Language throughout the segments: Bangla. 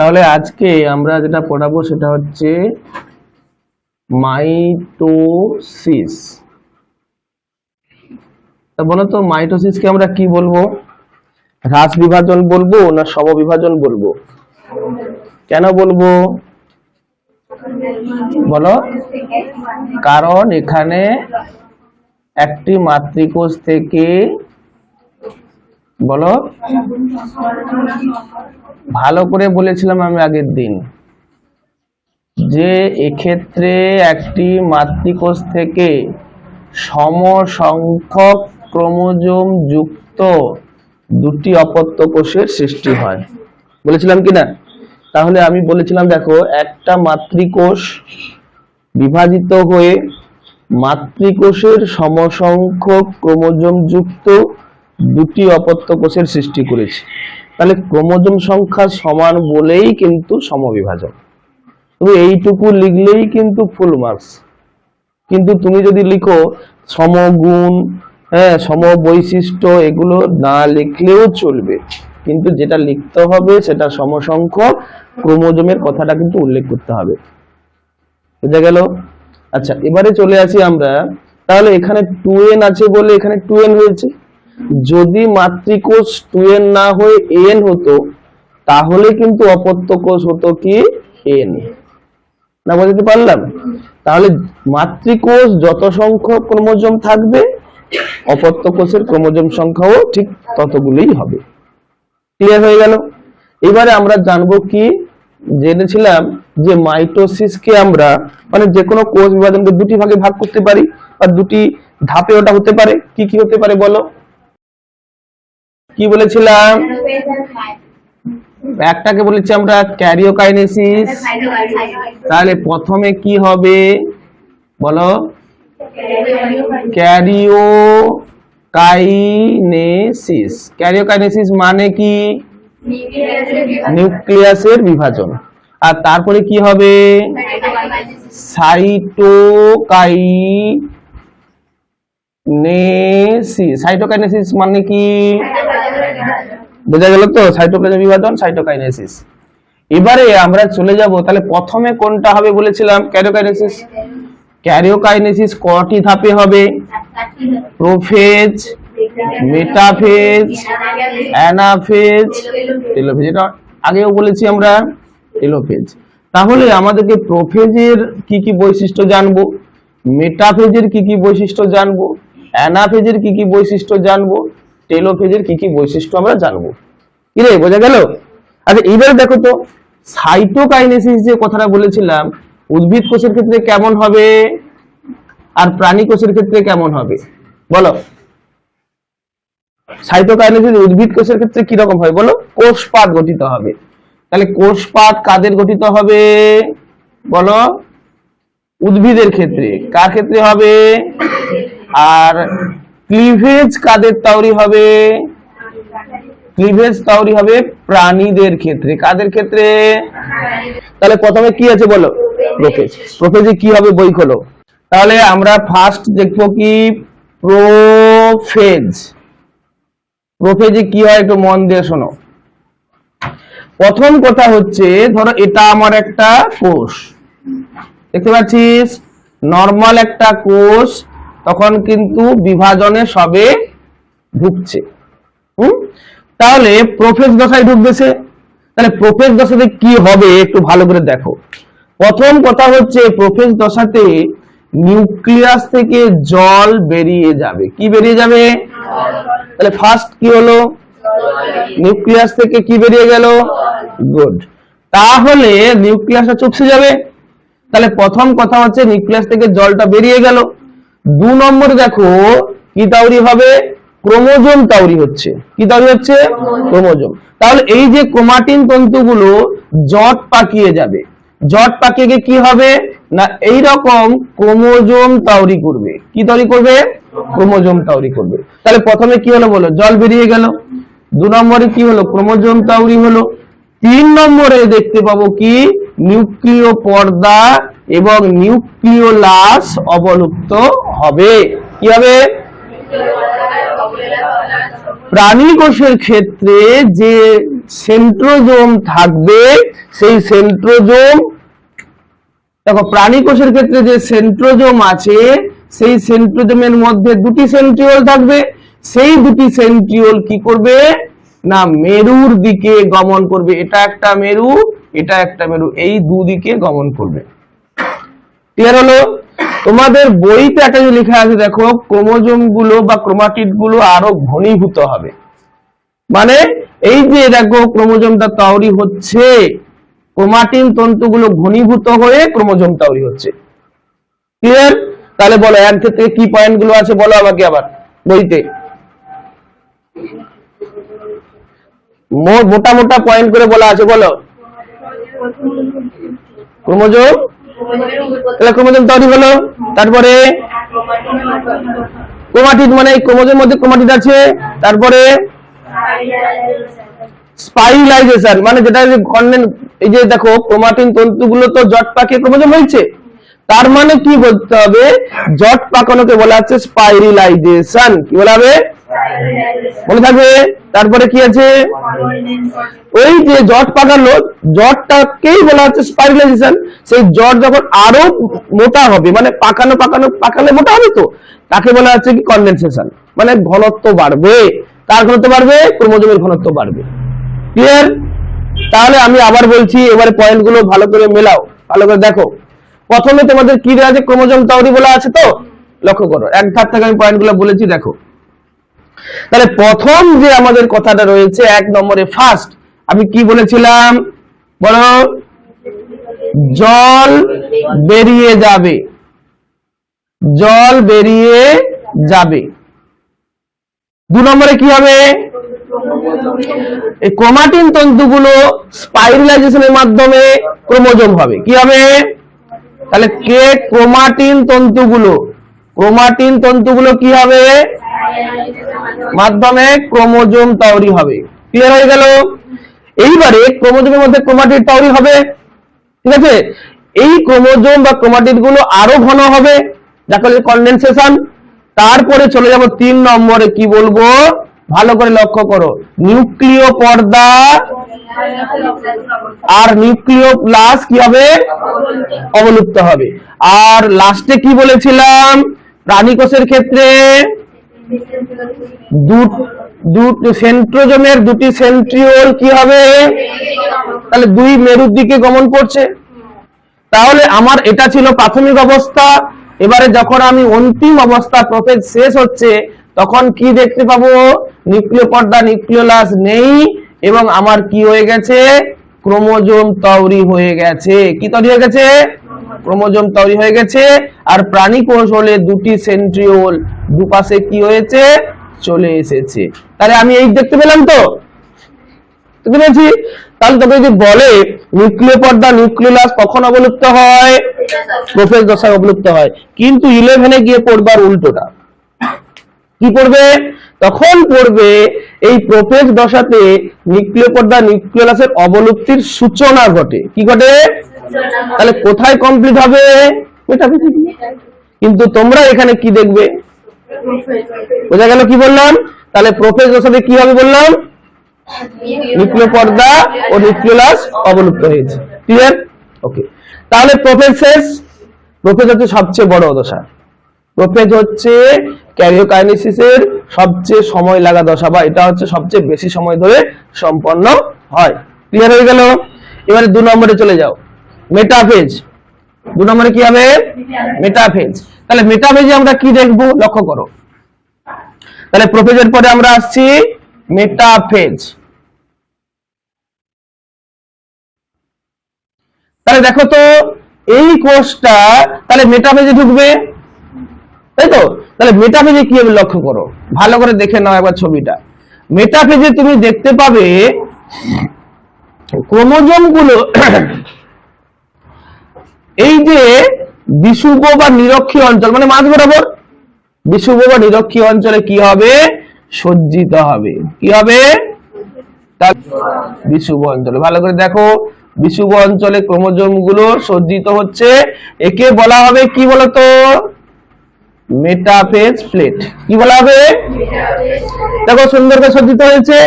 তাহলে আজকে আমরা যেটা পড়াবো সেটা হচ্ছে মাইটোসিস। তা বলো তো, মাইটোসিসকে আমরা কি বলব? হ্রাস বিভাজন বলব না সমবিভাজন বলব? কেন বলব? বলো। কারণ এখানে একটি মাতৃকোষ থেকে বলো। ভালো করে বলেছিলাম আমি আগের দিন যে এক্ষেত্রে একটি মাতৃকোষ থেকে সমসংখ্যক ক্রোমোজোম যুক্ত দুটি অপত্য কোষের সৃষ্টি হয়। বলেছিলাম কি না? তাহলে আমি বলেছিলাম, দেখো, একটা মাতৃকোষ বিভাজিত হয়ে মাতৃকোষের সমসংখ্যক ক্রোমোজোম যুক্ত দুটি অপত্য কোষের সৃষ্টি করেছে। তাহলে ক্রোমোজোম সংখ্যা সমান বলেই কিন্তু সমবিভাজন। তুমি এইটুকু লিখলেই কিন্তু ফুল মার্কস কিন্তু তুমি যদি লিখো সমগুণ হ্যাঁ সম বৈশিষ্ট্য এগুলো না লিখলেও চলবে। কিন্তু যেটা লিখতে হবে সেটা সমসংখ্যক, ক্রোমোজোমের কথাটা কিন্তু উল্লেখ করতে হবে। বুঝা গেল? আচ্ছা এবারে চলে আসি আমরা। তাহলে এখানে টু এন আছে বলে এখানে টু এন হয়েছে। যদি মাতৃকোষ টু এন না হয়ে এন হতো, তাহলে কিন্তু অপত্য কোষ হতো কি? এন। না বোঝাতে পারলাম? তাহলে মাতৃকোষ যত সংখ্যক ক্রোমোজোম থাকবে অপত্য কোষের ক্রোমোজোম সংখ্যাও ঠিক ততগুলোই হবে। ক্লিয়ার হয়ে গেল? এবারে আমরা জানব কি? জেনেছিলাম যে মাইটোসিসকে আমরা মানে যে কোনো কোষ বিভাজনকে দুটি ভাগে ভাগ করতে পারি বা দুটি ধাপে ওটা হতে পারে। কি কি হতে পারে বলো? কি বলেছিলাম? একটাকে বলেছি আমরা ক্যারিওকাইনেসিস। তাহলে প্রথমে কি হবে? বলো। ক্যারিও কাইনেসিস ক্যারিওকাইনেসিস মানে কি? নিউক্লিয়াসের বিভাজন। আর তারপরে কি হবে? সাইটোকাইনেসিস। সাইটোকাইনেসিস মানে কি? বোঝা গেল তো? সাইটোপ্লাজম বিভাজন সাইটোকাইনেসিস এবারে আমরা চলে যাব, তাহলে প্রথমে কোনটা হবে বলেছিলাম? ক্যারিওকাইনেসিস ক্যারিওকাইনেসিস কটি ধাপে হবে? প্রোফেজ, মেটাফেজ, অ্যানাফেজ টেলোফেজ এটা আগেও বলেছি আমরা টেলোফেজ তাহলে আমাদেরকে প্রোফেজের কি কি বৈশিষ্ট্য জানব? মেটাফেজের কি কি বৈশিষ্ট্য জানব? অ্যানাফেজের কি কি বৈশিষ্ট্য জানব? টেলোফেজের কি কি বৈশিষ্ট্য আমরা জানব? কি রে, বোঝা গেল? আচ্ছা এইবারে দেখো তো সাইটোকাইনেসিস যে কথাটা বলেছিলাম, উদ্ভিদ কোষের ক্ষেত্রে কেমন হবে? আর প্রাণী কোষের ক্ষেত্রে কেমন হবে? বলো। সাইটোকাইনেসিস উদ্ভিদ কোষের ক্ষেত্রে কি রকম হয় বলো কোষপাত গঠিত হবে। তাহলে কোষপাত কাদের গঠিত হবে? বলো, উদ্ভিদের ক্ষেত্রে। কার ক্ষেত্রে হবে? আর ক্লিভেজ কাদের তৈরি হবে? ক্লিভেজ তৈরি হবে প্রাণীদের ক্ষেত্রে। কাদের ক্ষেত্রে? তাহলে প্রথমে কি আছে বলো? প্রোফেজ প্রোফেজে কি হবে? বই খোলো। তাহলে আমরা ফার্স্ট দেখব কি? প্রোফেজ প্রোফেজে কি হয় একটু মন দিয়ে শোনো। প্রথম কথা হচ্ছে, ধরো এটা আমার একটা কোষ। দেখতে পাচ্ছিস? নর্মাল একটা কোষ তখন কিন্তু বিভাজনে সবে ঢুকছে। হুম? তাহলে প্রফেস দশায় ঢুকবে সে তাহলে প্রফেস দশাতে কি হবে একটু ভালো করে দেখো। প্রথম কথা হচ্ছে প্রফেস দশাতে নিউক্লিয়াস থেকে জল বেরিয়ে যাবে। কি বেরিয়ে যাবে? তাহলে ফার্স্ট কি হলো? নিউক্লিয়াস থেকে কি বেরিয়ে গেল? গুড তাহলে নিউক্লিয়াসটা চুপসে যাবে। তাহলে প্রথম কথা হচ্ছে নিউক্লিয়াস থেকে জলটা বেরিয়ে গেল। দু নম্বর দেখো, কি তৈরি হবে? ক্রোমোজোম তৈরি হচ্ছে। কি তৈরি হচ্ছে? ক্রোমোজোম। তাহলে এই যে ক্রোমাটিন তন্তুগুলো জট পাকিয়ে যাবে। জট পাকিয়ে গিয়ে কি হবে? না এই রকম ক্রোমোজোম তৈরি করবে। কি তৈরি করবে? ক্রোমোজোম তৈরি করবে। তাহলে প্রথমে কি হলো বলো? জল বেরিয়ে গেল। দু নম্বরে কি হলো? ক্রোমোজোম তৈরি হলো। তিন নম্বরে দেখতে পাবো কি? নিউক্লিয় পর্দা এবং নিউক্লিওলাস অবলুপ্ত হবে। কি হবে? প্রাণী কোষের ক্ষেত্রে যে সেন্ট্রোজোম থাকবে, সেই সেন্ট্রোজোম, দেখো, প্রাণী কোষের ক্ষেত্রে যে সেন্ট্রোজোম আছে, সেই সেন্ট্রোজোমের মধ্যে দুটি সেন্ট্রিওল থাকবে। সেই দুটি সেন্ট্রিওল কি করবে? না, মেরুর দিকে গমন করবে। এটা একটা মেরু, এটা একটা মেরু। এই দুদিকে গমন করবে। ক্লিয়ার হলো? তোমাদের বইতে একটা যে লেখা আছে, দেখো ক্রোমোজোমগুলো বা ক্রোমাটিডগুলো আরও ঘনীভূত হবে। মানে এই যে দেখো, ক্রোমোজোমটা তৈরি হচ্ছে, ক্রোমাটিন তন্তুগুলো ঘনীভূত হয়ে ক্রোমোজোম তৈরি হচ্ছে। ক্লিয়ার তাহলে বলো, এর ক্ষেত্রে কি পয়েন্টগুলো আছে? বলো আমাকে আবার, বইতে। মোটা মোটা পয়েন্ট করে বলা আছে, বলো। ক্রোমোজোম? তাহলে ক্রোমোজোম তৈরি হলো। তারপরে ক্রোমাটিড মানে এই ক্রোমোজোমের মধ্যে ক্রোমাটিড আছে। তারপরে স্পাইরালাইজেশন মানে যেটা কন্ডেন এই যে দেখো, ক্রোমাটিন তন্তুগুলো তো জট পাকিয়ে ক্রোমোজোম হয়েছে। তার মানে কি বলতে হবে? জট পাকানোকে বলা হচ্ছে স্পাইরালাইজেশন কি বলা হবে? মনে থাকবে? তারপরে কি আছে? ওই যে জট পাকালো জটটাকেই বলা হচ্ছে স্পাইরালাইজেশন সেই জট যখন আরও মোটা হবে মানে পাকানো পাকানো, পাকালে মোটা হবে তো, তাকে বলা হচ্ছে কি কন্ডেনসেশন মানে ঘনত্ব বাড়বে। তার ঘনত্ব বাড়বে? ক্রোমোজোমের ঘনত্ব বাড়বে। ক্লিয়ার তাহলে আমি আবার বলছি, এবারে পয়েন্টগুলো ভালো করে মেলাও। ভালো করে দেখো। প্রথমে তোমাদের কি দেওয়া আছে? ক্রোমোজোম তৈরি বলা আছে তো? লক্ষ্য করো। এক ধার থেকে আমি পয়েন্টগুলো বলেছি, দেখো। তাহলে প্রথম যে আমাদের কথাটা রয়েছে, এক নম্বরে ফার্স্ট আমি কি বলেছিলাম? বলো। জল বেরিয়ে যাবে। জল বেরিয়ে যাবে। দু নম্বরে কি হবে? এই ক্রোমাটিন তন্তুগুলো স্পাইরালাইজেশনের মাধ্যমে ক্রোমোজোম হবে। কি হবে? তাহলে কে ক্রোমাটিন তন্তুগুলো ক্রোমাটিন তন্তুগুলো কি হবে? মাধ্যমে ক্রোমোজোম তৈরি হবে। ক্লিয়ার হয়ে গেল? এইবারে ক্রোমোজোমের মধ্যে ক্রোমাটিড তৈরি হবে। ঠিক আছে? এই ক্রোমোজোম বা ক্রোমাটিডগুলো আরও ঘন হবে যাকে বলে কন্ডেনসেশন তারপরে চলে যাব তিন নম্বরে, কি বলব? ভালো করে লক্ষ্য করো। নিউক্লিয় পর্দা আর নিউক্লিয় প্লাস কি হবে? অবলুপ্ত হবে। আর লাস্টে কি বলেছিলাম? প্রাণী কোষের ক্ষেত্রে সেন্ট্রোজোমের দুটি সেন্ট্রিওল কি হবে? তাহলে দুই মেরুর দিকে গমন করছে। তাহলে আমার এটা ছিল প্রাথমিক অবস্থা। এবারে যখন আমি অন্তিম অবস্থা প্রফেজ শেষ হচ্ছে, তখন কি দেখতে পাবো? নিউক্লিয় পর্দা, নিউক্লিওলাস নেই এবং আমার কি হয়ে গেছে? ক্রোমোজোম তৈরি হয়ে গেছে। কি তৈরি হয়ে গেছে? ক্রোমোজোম তৈরি হয়ে গেছে আর প্রাণী কোষ দুটি সেন্ট্রিওল দুপাশে কি হয়েছে? চলে এসেছে। তাহলে আমি এই দেখতে পেলাম তো? তাহলে তবে যদি বলে নিউক্লিয় পর্দা নিউক্লিয়াস কখন অবলুপ্ত হয়? প্রোফেজ দশায় অবলুপ্ত হয়। কিন্তু ইলেভেনে গিয়ে পড়বার উল্টোটা। কি পড়বে? তখন পড়বে এই প্রোফেজ দশাতে নিউক্লিয় পর্দা নিউক্লিয়াসের অবলুপ্তির সূচনা ঘটে। কি ঘটে? তাহলে কোথায় কমপ্লিট হবে? কিন্তু তোমরা এখানে কি দেখবে? বোঝা গেল কি বললাম? তাহলে প্রোফেজ দশাতে কি হবে বললাম? নিউক্লিয় পর্দা ও নিউক্লিয়াস অবলুপ্ত হয়েছে। ক্লিয়ার ওকে তাহলে প্রোফেজ শেষ প্রোফেজ হচ্ছে সবচেয়ে বড় দশা। প্রোফেজ হচ্ছে ক্যারিওকাইনেসিসের সবচেয়ে সময় লাগা দশা বা এটা হচ্ছে সবচেয়ে বেশি সময় ধরে সম্পন্ন হয়। ক্লিয়ার হয়ে গেল? এবারে দু নম্বরে চলে যাও। মেটাফেজ দু নম্বরে কি হবে? মেটাফেজ তাহলে মেটাফেজে আমরা কি দেখব? লক্ষ্য করো। তাহলে প্রোফেজের পরে আমরা আসছি মেটাফেজ তাহলে দেখো তো, এই কোষটা তাহলে মেটাফেজে ঢুকবে? তাই তো? তাহলে মেটাফেজে কি হবে লক্ষ্য করো। ভালো করে দেখে নাও একবার ছবিটা। মেটাফেজে তুমি দেখতে পাবে ক্রোমোজোমগুলো এই যে বিষুব বা নিরক্ষীয় অঞ্চল মানে মাঝ বরাবর বিষুব বা নিরক্ষীয় অঞ্চলে কি হবে? সজ্জিত হবে। কি হবে? বিষুব অঞ্চলে। ভালো করে দেখো বিষুব অঞ্চলে ক্রোমোজোমগুলো সজ্জিত হচ্ছে। একে বলা হবে কি বলতো? Metaphase plate. কি বলা হবে? দেখো, সুন্দর করে সজ্জিত হয়েছে।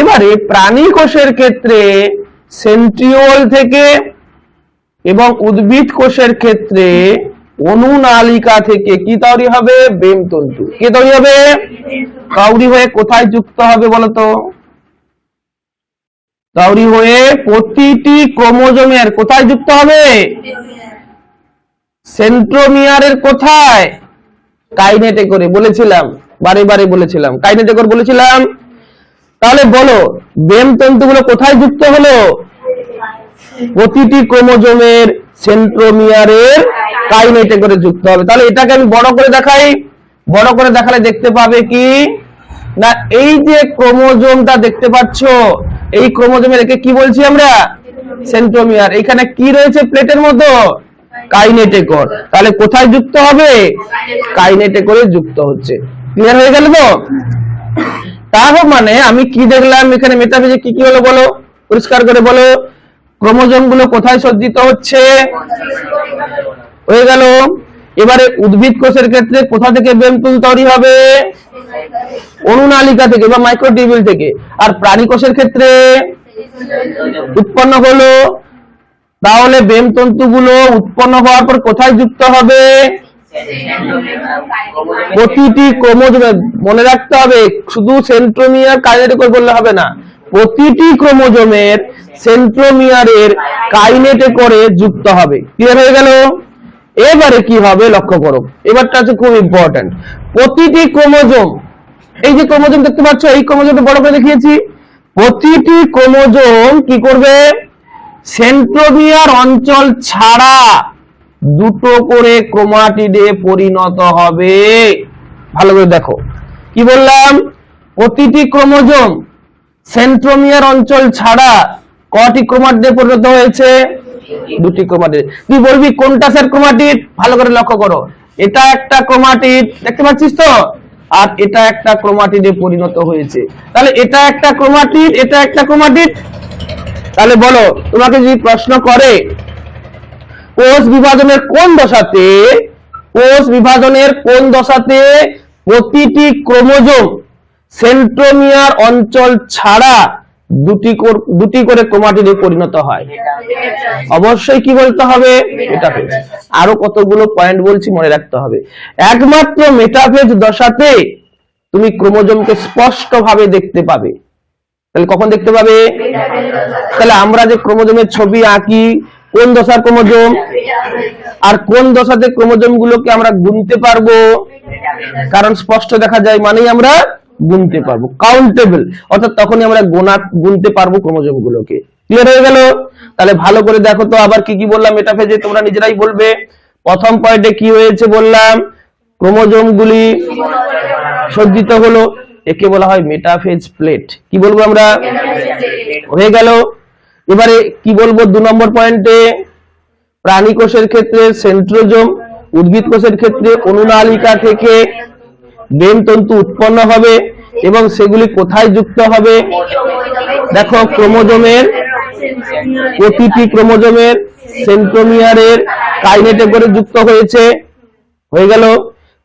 এবারে প্রাণী কোষের ক্ষেত্রে সেন্ট্রিওল থেকে এবং উদ্ভিদ কোষের ক্ষেত্রে অনুনালিকা থেকে কি তৈরি হবে? বেমতন্তু। কি তৈরি হবে? তৈরি হয়ে কোথায় যুক্ত হবে বলতো? তৈরি হয়ে প্রতিটি ক্রোমোজোমের কোথায় যুক্ত হবে? সেন্ট্রোমিয়ারের কোথায়? কাইনেটে করে বলেছিলাম, বারে বারে বলেছিলাম, কাইনেটে করে বলেছিলাম। তাহলে বলো বেম তন্তুগুলো কোথায় যুক্ত হলো? প্রতিটি ক্রোমোজোমের সেন্ট্রোমিয়ারের কাইনেটে করে যুক্ত হবে। তাহলে এটাকে আমি বড় করে দেখাই। বড় করে দেখালে দেখতে পাবে কি? না, এই যে ক্রোমোজোমটা দেখতে পাচ্ছ, এই ক্রোমোজোমের একে কি বলছি আমরা? সেন্ট্রোমিয়ার। এখানে কি রয়েছে প্লেটের মতো? কাইনেটে কর। তাহলে কোথায় যুক্ত হবে? কাইনেটে করে যুক্ত হচ্ছে। ক্লিয়ার হয়ে গেল তো? তার মানে আমি কি দেখলাম? এখানে মেটাফিজে কি কি হলো বলো? পরিষ্কার করে বলো। ক্রোমোজোমগুলো কোথায় সজ্জিত হচ্ছে? হয়ে গেল। এবারে উদ্ভিদ কোষের ক্ষেত্রে কোথা থেকে বেমতুল তৈরি হবে? অনুনালিকা থেকে বা মাইক্রোটিবিউল থেকে। আর প্রাণী কোষের ক্ষেত্রে উৎপন্ন হলো। তাহলে বেম তন্তুগুলো উৎপন্ন হওয়ার পর কোথায় যুক্ত হবে? প্রতিটি ক্রোমোজোমে মনে রাখতে হবে, শুধু সেন্ট্রোমিয়ার কাইনেটিক বললে হবে না। প্রতিটি ক্রোমোজোমের সেন্ট্রোমিয়ারের কাইনেটে করে যুক্ত হবে। ক্লিয়ার হয়ে গেল? এবারে কি হবে লক্ষ্য করো। এবারটা হচ্ছে খুব ইম্পর্টেন্ট প্রতিটি ক্রোমোজোম, এই যে ক্রোমোজোম দেখতে পাচ্ছ, এই ক্রোমোজোমটা বড় করে দেখিয়েছি। প্রতিটি ক্রোমোজোম কি করবে? সেন্ট্রোমিয়ার অঞ্চল ছাড়া দুটো করে ক্রোমাটিডে পরিণত হবে। ভালো করে দেখো। কি বললাম? প্রতিটি ক্রোমোজোম সেন্ট্রোমিয়ার অঞ্চল ছাড়া কটি ক্রোমাটিডে পরিণত হয়েছে? দুটি ক্রোমাটিড। তুই বলবি কোনটা স্যার ক্রোমাটিড? ভালো করে লক্ষ্য করো। এটা একটা ক্রোমাটিড। দেখতে পাচ্ছিস তো? আর এটা একটা ক্রোমাটিডে পরিণত হয়েছে। তাহলে এটা একটা ক্রোমাটিড, এটা একটা ক্রোমাটিড? তাহলে বলো, তোমাকে যদি প্রশ্ন করে, কোষ বিভাজনের কোন দশাতে, কোষ বিভাজনের কোন দশাতে প্রতিটি ক্রোমোজোম সেন্ট্রোমিয়ার অঞ্চল ছাড়া দুটি দুটি করে ক্রোমাটিডে পরিণত হয়। অবশ্যই কি বলতে হবে? মেটাফেজ আরও কতগুলো পয়েন্ট বলছি মনে রাখতে হবে। একমাত্র মেটাফেজ দশাতে তুমি ক্রোমোজোমকে স্পষ্ট ভাবে দেখতে পাবে। তাহলে কখন দেখতে পাবে? তাহলে আমরা যে ক্রোমোজোমের ছবি আঁকি, কোন দশার ক্রোমোজোম? আর কোন দশাতে ক্রোমোজোম গুলোকে আমরা গুনতে পারব? কারণ স্পষ্ট দেখা যায় মানেই আমরা গুনতে পারব কাউন্টেবল অর্থাৎ তখনই আমরা গোনা গুনতে পারব ক্রোমোজোম গুলোকে ক্লিয়ার হয়ে গেল? তাহলে ভালো করে দেখো তো, আবার কি কি বললাম মেটাফেজে তোমরা নিজেরাই বলবে। প্রথম পয়েন্টে কি হয়েছে বললাম? ক্রোমোজোম গুলি সজ্জিত হলো, একে বলা হয় মেটাফেজ প্লেট কি বলব আমরা? হয়ে গেল। এবারে কি বলব দু নম্বর পয়েন্টে প্রাণী কোষের ক্ষেত্রে সেন্ট্রোজোম উদ্ভিদ কোষের ক্ষেত্রে অনুনালিকা থেকে তন্তু উৎপন্ন হবে এবং সেগুলি কোথায় যুক্ত হবে? দেখো, ক্রোমোজোমের প্রতিটি ক্রোমোজোমের সেন্ট্রোমিয়ারের কাইনেটে করে যুক্ত হয়েছে। হয়ে গেল।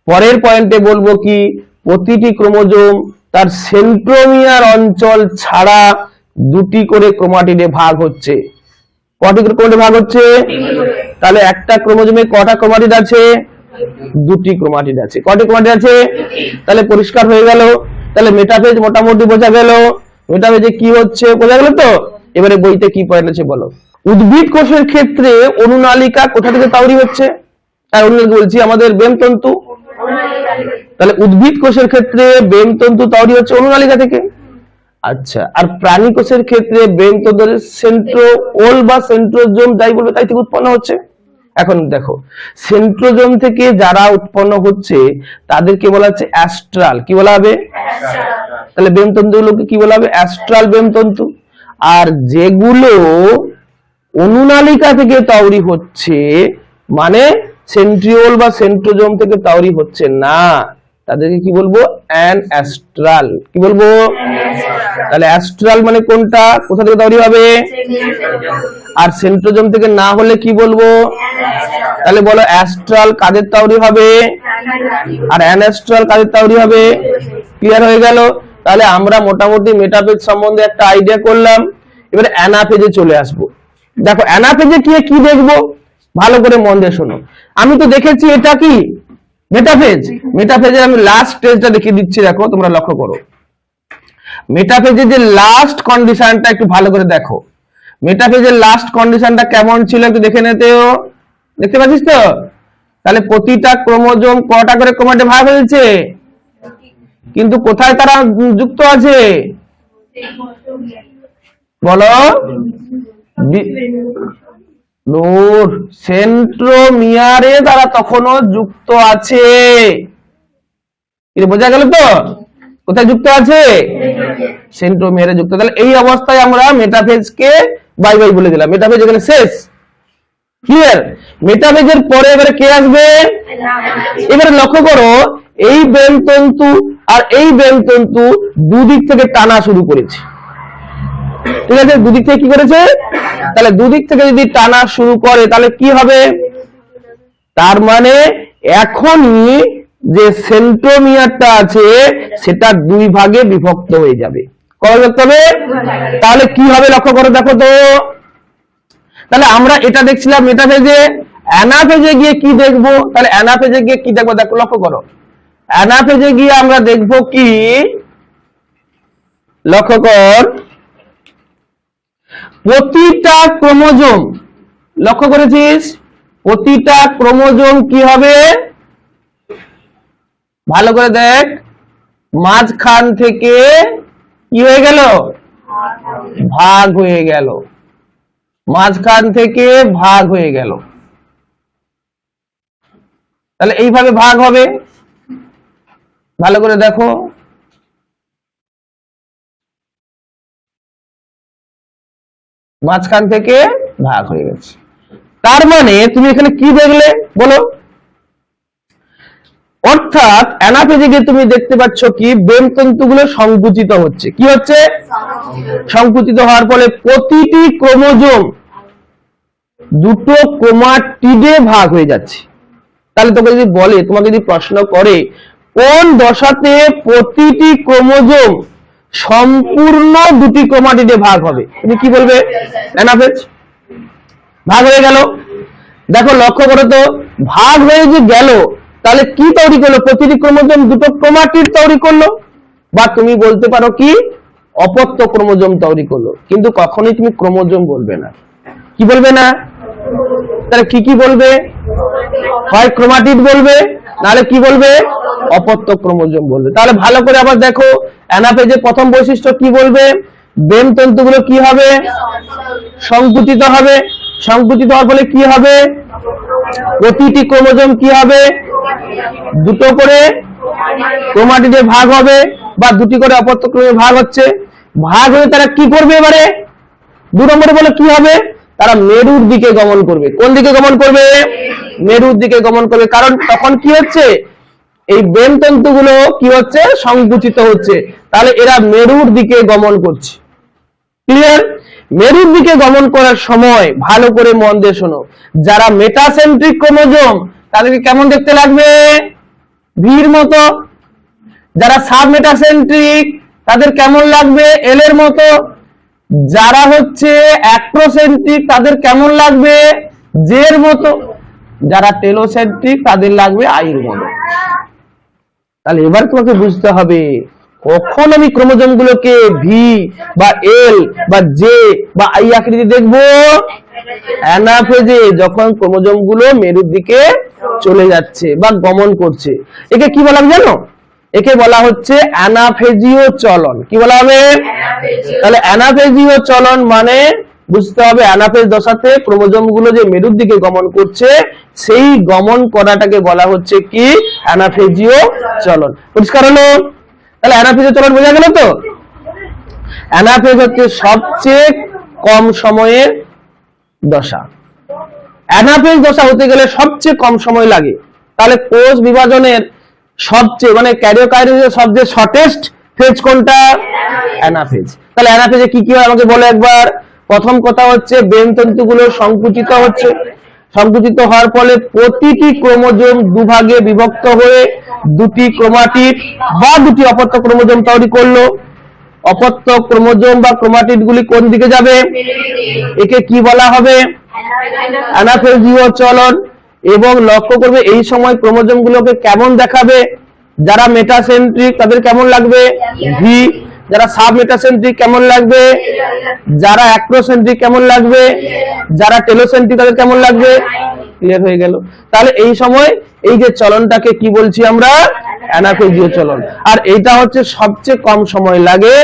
পরের পয়েন্টে বলব কি, প্রতিটি ক্রোমোজোম তার সেন্ট্রোমিয়ার অঞ্চল ছাড়া দুটি করে ক্রোমাটিডে ভাগ হচ্ছে। কটি করে ক্রোমাটিডে ভাগ হচ্ছে? তাহলে একটা ক্রোমোজোমে কটা ক্রোমাটিড আছে? দুটি ক্রোমাটিড আছে। কটি ক্রোমাটিড আছে? তাহলে পরিষ্কার হয়ে গেল। তাহলে মেটাফেজ মোটামুটি বোঝা গেল। মেটাফেজে কি হচ্ছে বোঝা গেল তো? এবারে বইতে কি পয়েন্ট আছে বলো। উদ্ভিদ কোষের ক্ষেত্রে অনুনালিকা কোথা থেকে তৈরি হচ্ছে? আর অন্য বলছি আমাদের বেমতন্তু তাহলে উদ্ভিদ কোষের ক্ষেত্রে বেমতন্তু তৈরি হচ্ছে অনুনালিকা থেকে। আচ্ছা আর প্রাণী কোষের ক্ষেত্রে বেমতন্তুর সেন্ট্রোল বা সেন্ট্রোজোম যাই বলবে তাই থেকে উৎপন্ন হচ্ছে? এখন দেখো সেন্ট্রোজোম থেকে যারা উৎপন্ন হচ্ছে তাদেরকে বলা হচ্ছে অ্যাস্ট্রাল। কি বলা হবে? তাহলে বেমতন্তুগুলোকে কি বলা হবে? অ্যাস্ট্রাল বেমতন্তু। আর যেগুলো অনুনালিকা থেকে তৈরি হচ্ছে মানে সেন্ট্রিওল বা সেন্ট্রোজোম থেকে তৈরি হচ্ছে না তাদেরকে কি বলব? অ্যান অ্যাস্ট্রাল কি বলব? তাহলে অ্যাস্ট্রাল মানে কোনটা? কোথা থেকে তৈরি হবে? আর সেন্ট্রোজোম থেকে না হলে কি বলব? তাহলে বলো অ্যাস্ট্রাল কাদের তৈরি হবে? আর অ্যানঅ্যাস্ট্রাল কাদের তৈরি হবে? ক্লিয়ার হয়ে গেল? তাহলে আমরা মোটামুটি মেটাফেজ সম্বন্ধে একটা আইডিয়া করলাম। এবারে অ্যানাফেজে চলে আসব। দেখো, অ্যানাফেজে কি কি দেখব? ভালো করে মন দিয়ে শোনো। আমি তো দেখেছি এটা কি? মেটাফেজ মেটাফেজের আমি লাস্ট স্টেজটা দেখিয়ে দিচ্ছি, দেখো, তোমরা লক্ষ্য করো। মেটাফেজের যে লাস্ট কন্ডিশনটা একটু ভালো করে দেখো। মেটাফেজের লাস্ট কন্ডিশনটা কেমন ছিল একটু দেখে নিতেও দেখতে পাচ্ছিস তো? তাহলে প্রতিটা ক্রোমোজোম কটা করে ক্রোমাটে ভাগ হয়েছে? কিন্তু কোথায় তারা যুক্ত আছে? বলো। নূর সেন্ট্রোমিয়ারে তারা তখনও যুক্ত আছে। বোঝা গেল তো? কোথায় যুক্ত আছে? সেন্ট্রোমিয়ারে যুক্ত। তাহলে এই অবস্থায় আমরা মেটাফেজকে বাই বাই বলে দিলাম। মেটাফেজ এখানে শেষ। ক্লিয়ার মেটাফেজের পরে এবারে কে আসবে? এবারে লক্ষ্য করো, এই বেলতন্তু আর এই বেলতন্তু দুদিক থেকে টানা শুরু করেছে। ঠিক আছে? দুদিক থেকে কি করেছে? তাহলে দুদিক থেকে যদি টানা শুরু করে, তাহলে কি হবে? তার মানে এখনই যে সেন্ট্রোমিয়ারটা আছে, সেটা দুই ভাগে বিভক্ত হয়ে যাবে। কবে বিভক্ত হবে তাহলে কি হবে লক্ষ্য করে দেখো তো। তাহলে আমরা এটা দেখছিলাম মেটাফেজে। অ্যানাফেজে গিয়ে কি দেখব? তাহলে অ্যানাফেজে গিয়ে কি দেখব? দেখো, লক্ষ্য করো। অ্যানাফেজে গিয়ে আমরা দেখব কি? লক্ষ্য কর। প্রতিটা ক্রোমোজোম, লক্ষ্য করেছিস? প্রতিটা ক্রোমোজোম কি হবে? ভালো করে দেখ। মাঝখান থেকে কি হয়ে গেল? ভাগ হয়ে গেল। মাঝখান থেকে ভাগ হয়ে গেল। তাহলে এইভাবে ভাগ হবে। ভালো করে দেখো। মাঝখান থেকে ভাগ হয়ে গেছে। তার মানে তুমি এখানে কি দেখলে? বলো। অর্থাৎ অ্যানাফেজে গিয়ে তুমি দেখতে পাচ্ছ কি? ব্রেন বেমতন্তুগুলো সংকুচিত হচ্ছে। কি হচ্ছে? সংকুচিত হওয়ার ফলে প্রতিটি ক্রোমোজোম দুটো ক্রোমাটিডে ভাগ হয়ে যাচ্ছে। তাহলে তোকে যদি বলে তোমাকে যদি প্রশ্ন করে কোন দশাতে প্রতিটি ক্রোমোজোম সম্পূর্ণ দুটি ক্রোমাটিডে ভাগ হবে? তুমি কি বলবে? অ্যানাফেজ। ভাগ হয়ে গেল। দেখো লক্ষ্য করো তো ভাগ হয়ে যে গেল তাহলে কি তৈরি করল? প্রতিটি ক্রোমোজোম দুটো ক্রোমাটিড তৈরি করল? বা তুমি বলতে পারো কি? অপত্য ক্রোমোজোম তৈরি করল। কিন্তু কখনোই তুমি ক্রোমোজোম বলবে না। কি বলবে না? তাহলে কি কি বলবে? হয় ক্রোমাটিড বলবে, নাহলে কি বলবে? অপত্য ক্রোমোজোম বলবে। তাহলে ভালো করে আবার দেখো, অ্যানাফেজের প্রথম বৈশিষ্ট্য কি বলবে? বেম তন্তুগুলো কি হবে? সংকুচিত হবে। সংকুচিত হওয়ার ফলে কি হবে? প্রতিটি ক্রোমোজোম কি হবে? দুটো করে ক্রোমাটিডে ভাগ হবে বা দুটি করে অপত্য ক্রমে ভাগ হচ্ছে। ভাগ হয়ে তারা কি করবে এবারে? দু নম্বরে বলে কি হবে? তারা মেরুর দিকে গমন করবে। কোন দিকে গমন করবে? মেরুর দিকে গমন করবে। কারণ তখন কি হচ্ছে? এই বেমতন্তুগুলো কি হচ্ছে? সংকুচিত হচ্ছে। তাহলে এরা মেরুর দিকে গমন করছে। ক্লিয়ার মেরুর দিকে গমন করার সময় ভালো করে মন দিয়ে শোনো। যারা মেটাসেন্ট্রিক ক্রোমোজোম তাদেরকে কেমন দেখতে লাগবে? ভিড় মতো। যারা সাব মেটাসেন্ট্রিক তাদের কেমন লাগবে? এল এর মতো। যারা হচ্ছে অ্যাক্রোসেন্ট্রিক তাদের কেমন লাগবে? জের মতো। যারা টেলোসেন্ট্রিক তাদের লাগবে আইর মতো। তাহলে এবার তোমাকে বুঝতে হবে, কখন আমি ক্রোমোজোম গুলোকে ভি বা এল বা জে বা আই আকৃতি দেখব? অ্যানাফেজে, যখন ক্রোমোজোমগুলো মেরুর দিকে চলে যাচ্ছে বা গমন করছে। একে কি বলা হবে জানো? একে বলা হচ্ছে অ্যানাফেজিও চলন। কি বলা হবে? তাহলে অ্যানাফেজিও চলন মানে বুঝতে হবে অ্যানাফেজ দশাতে ক্রোমোজোমগুলো যে মেরুর দিকে গমন করছে সেই গমন করাটাকে বলা হচ্ছে কি? অ্যানাফেজিও চলন। পরিষ্কার হলো? তাহলে অ্যানাফেজিও চলন বোঝা গেল তো? অ্যানাফেজ হচ্ছে সবচেয়ে কম সময়ের দশা। অ্যানাফেজ দশা হতে গেলে সবচেয়ে কম সময় লাগে। তাহলে কোষ বিভাজনের সবচেয়ে মানে ক্যারিওকাইনেসিসের সবচেয়ে শর্টেস্ট ফেজ কোনটা? অ্যানাফেজ তাহলে অ্যানাফেজে কি কি হয় আমাকে বলো একবার? প্রথম কথা হচ্ছে, বেন তন্তুগুলো সংকুচিত হচ্ছে। সংকুচিত হওয়ার ফলে প্রতিটি ক্রোমোজোম দুভাগে বিভক্ত হয়ে দুটি ক্রোমাটিড বা দুটি অপত্য ক্রোমোজোম তৈরি করল। অপত্য ক্রোমোজোম বা ক্রোমাটিড গুলি কোন দিকে যাবে? একে কি বলা হবে? চলন এবং লক্ষ্য করবে এই সময় ক্রোমোজোম গুলোকে কেমন দেখাবে, যারা মেটাসেন্ট্রিক তাদের কেমন লাগবে? ভি যারা সাব মেটাসেন্ট্রিক কেমন লাগবে? যারা অ্যাক্রোসেন্ট্রিক কেমন লাগবে? যারা টেলোসেন্ট্রিক তাদের কেমন লাগবে? ক্লিয়ার হয়ে গেল। তাহলে এই সময় এই যে চলনটাকে কি বলছি আমরা? অ্যানাফেজীয় চলন। আর এইটা হচ্ছে সবচেয়ে কম সময় লাগে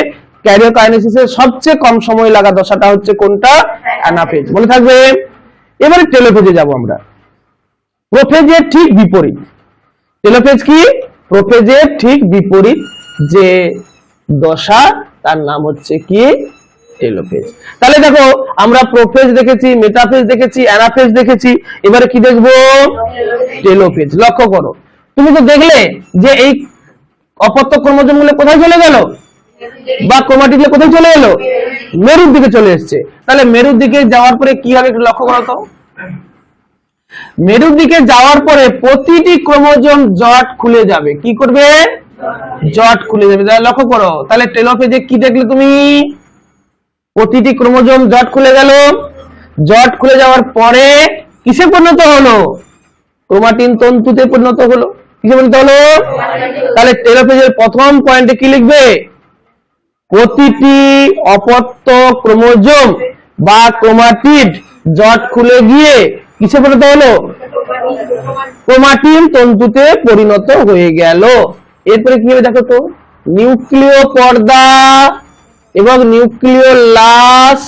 ক্যারিওকাইনেসিসের সবচেয়ে কম সময় লাগা দশাটা হচ্ছে কোনটা? অ্যানাফেজ। মনে থাকবে? এবারে টেলোফেজে যাব আমরা। প্রোফেজের ঠিক বিপরীত। টেলোফেজ কি? প্রোফেজের ঠিক বিপরীত যে দশা তার নাম হচ্ছে কি? টেলোফেজ। তাহলে দেখো আমরা প্রোফেজ দেখেছি মেটাফেজ দেখেছি অ্যানাফেজ দেখেছি। এবারে কি দেখব? টেলোফেজ। লক্ষ্য করো। তুমি তো দেখলে যে এই অপত্য ক্রোমোজোমগুলো কোথায় চলে গেল? বা ক্রোমাটিক কোথায় চলে এলো? মেরুর দিকে চলে এসছে। তাহলে মেরুর দিকে যাওয়ার পরে কি হবে একটু লক্ষ্য করো তো। মেরুর দিকে যাওয়ার পরে প্রতিটি ক্রোমোজোম জট খুলে যাবে। কি করবে? জট খুলে যাবে। তাহলে লক্ষ্য করো। তাহলে টেলোফেজে কি দেখলে তুমি? প্রতিটি ক্রোমোজোম জট খুলে গেল। জট খুলে যাওয়ার পরে কিসে পরিণত হলো? ক্রোমাটিন তন্তুতে পরিণত হলো। কিসে পরিণত হলো? তাহলে টেলোফেজের প্রথম পয়েন্টে কি লিখবে? প্রতিটি অপত্য ক্রোমোজোম বা ক্রোমাটিড জট খুলে গিয়ে কিসে পরিণত হলো? ক্রোমাটিন তন্তুতে পরিণত হয়ে গেল। এরপরে কি হবে দেখো তো? নিউক্লিয় পর্দা এবং নিউক্লিয় লাশ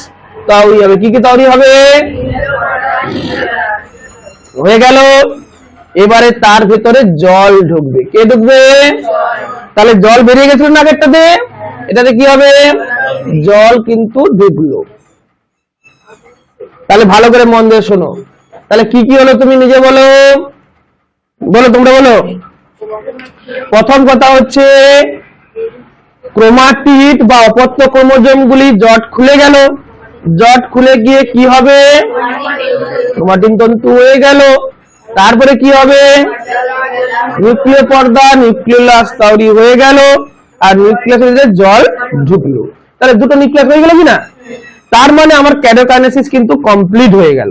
তৈরি হবে। কি কি তৈরি হবে? হয়ে গেল। এবারে তার ভেতরে জল ঢুকবে। কে ঢুকবে? তাহলে জল বেরিয়ে গেছিল না আগেরটাতে এটাতে কি হবে? জল কিন্তু ঢুকলো তাহলে ভালো করে মন দিয়ে শোনো। তাহলে কি কি হলো তুমি নিজে বলো? বলো তোমরা বলো। প্রথম কথা হচ্ছে ক্রোমাটিড বা অপত্য ক্রোমোজোম গুলি জট খুলে গেল। জট খুলে গিয়ে কি হবে? ক্রোমাটিন তন্তু হয়ে গেল। তারপরে কি হবে? নিউক্লিয় পর্দা নিউক্লিয়াস তৈরি হয়ে গেল। আর নিউক্লিয়াসের জল ঢুকলো। তাহলে দুটো নিউক্লিয়াস হয়ে গেল কিনা তার মানে আমার ক্যাডোকাইনেসিস কিন্তু কমপ্লিট হয়ে গেল।